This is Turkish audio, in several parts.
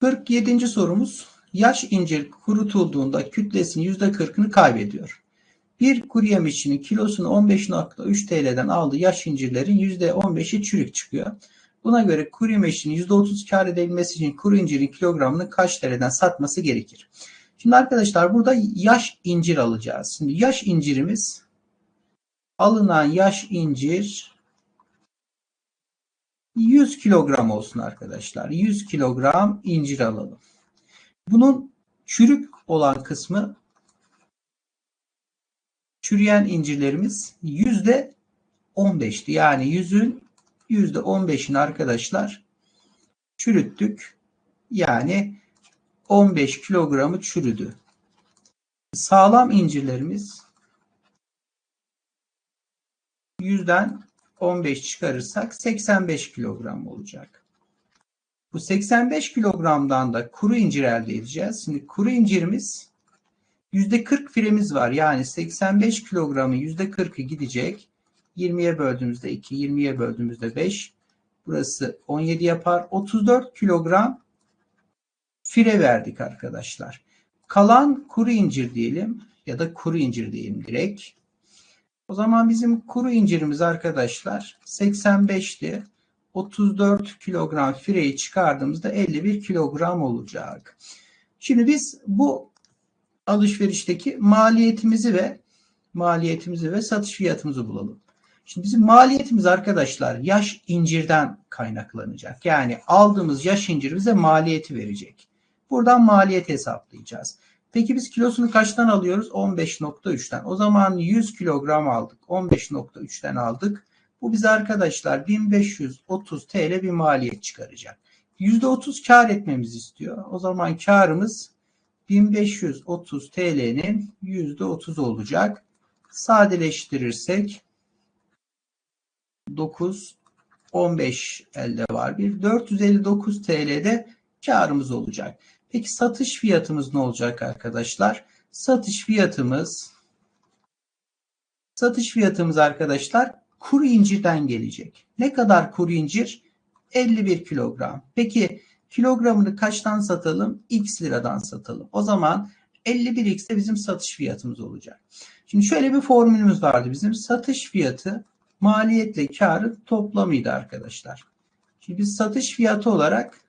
47. sorumuz. Yaş incir kurutulduğunda kütlesinin %40'ını kaybediyor. Bir kuru yemişçinin kilosunu 15.3 TL'den aldığı yaş incirlerin %15'i çürük çıkıyor. Buna göre kuru yemişçinin %30 kar edebilmesi için kuru incirin kilogramını kaç TL'den satması gerekir? Şimdi arkadaşlar burada yaş incir alacağız. Şimdi yaş incirimiz alınan yaş incir 100 kilogram olsun arkadaşlar. 100 kilogram incir alalım. Bunun çürük olan kısmı çürüyen incirlerimiz yüzde 15'ti. Yani yüzün yüzde 15'ini arkadaşlar çürüttük. Yani 15 kilogramı çürüdü. Sağlam incirlerimiz yüzden 15 çıkarırsak 85 kilogram olacak. Bu 85 kilogramdan da kuru incir elde edeceğiz. Şimdi kuru incirimiz %40 firemiz var. Yani 85 kilogramı %40'ı gidecek. 20'ye böldüğümüzde 2, 20'ye böldüğümüzde 5. Burası 17 yapar. 34 kilogram fire verdik arkadaşlar. Kalan kuru incir diyelim ya da kuru incir diyelim direkt. O zaman bizim kuru incirimiz arkadaşlar 85'ti. 34 kilogram fireyi çıkardığımızda 51 kilogram olacak. Şimdi biz bu alışverişteki maliyetimizi ve maliyetimizi ve satış fiyatımızı bulalım. Şimdi bizim maliyetimiz arkadaşlar yaş incirden kaynaklanacak. Yani aldığımız yaş incir bize maliyeti verecek. Buradan maliyet hesaplayacağız. Peki biz kilosunu kaçtan alıyoruz? 15.3'ten. O zaman 100 kilogram aldık. 15.3'ten aldık. Bu bize arkadaşlar 1530 TL bir maliyet çıkaracak. %30 kar etmemizi istiyor. O zaman karımız 1530 TL'nin %30 olacak. Sadeleştirirsek 9 15 elde var. Bir 459 TL'de karımız olacak. Peki satış fiyatımız ne olacak arkadaşlar? Satış fiyatımız satış fiyatımız arkadaşlar kuru incirden gelecek. Ne kadar kuru incir? 51 kilogram. Peki kilogramını kaçtan satalım? X liradan satalım. O zaman 51x de bizim satış fiyatımız olacak. Şimdi şöyle bir formülümüz vardı bizim. Satış fiyatı maliyetle karın toplamıydı arkadaşlar. Şimdi biz satış fiyatı olarak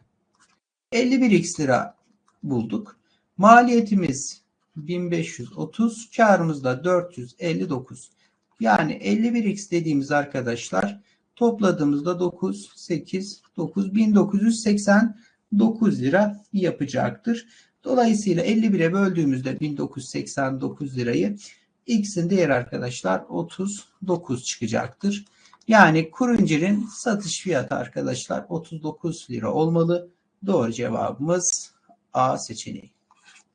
51x lira bulduk. Maliyetimiz 1530, karımız da 459. Yani 51x dediğimiz arkadaşlar topladığımızda 9, 8, 9, 1989 lira yapacaktır. Dolayısıyla 51'e böldüğümüzde 1989 lirayı x'in değeri arkadaşlar 39 çıkacaktır. Yani kuru incirin satış fiyatı arkadaşlar 39 lira olmalı. Doğru cevabımız A seçeneği.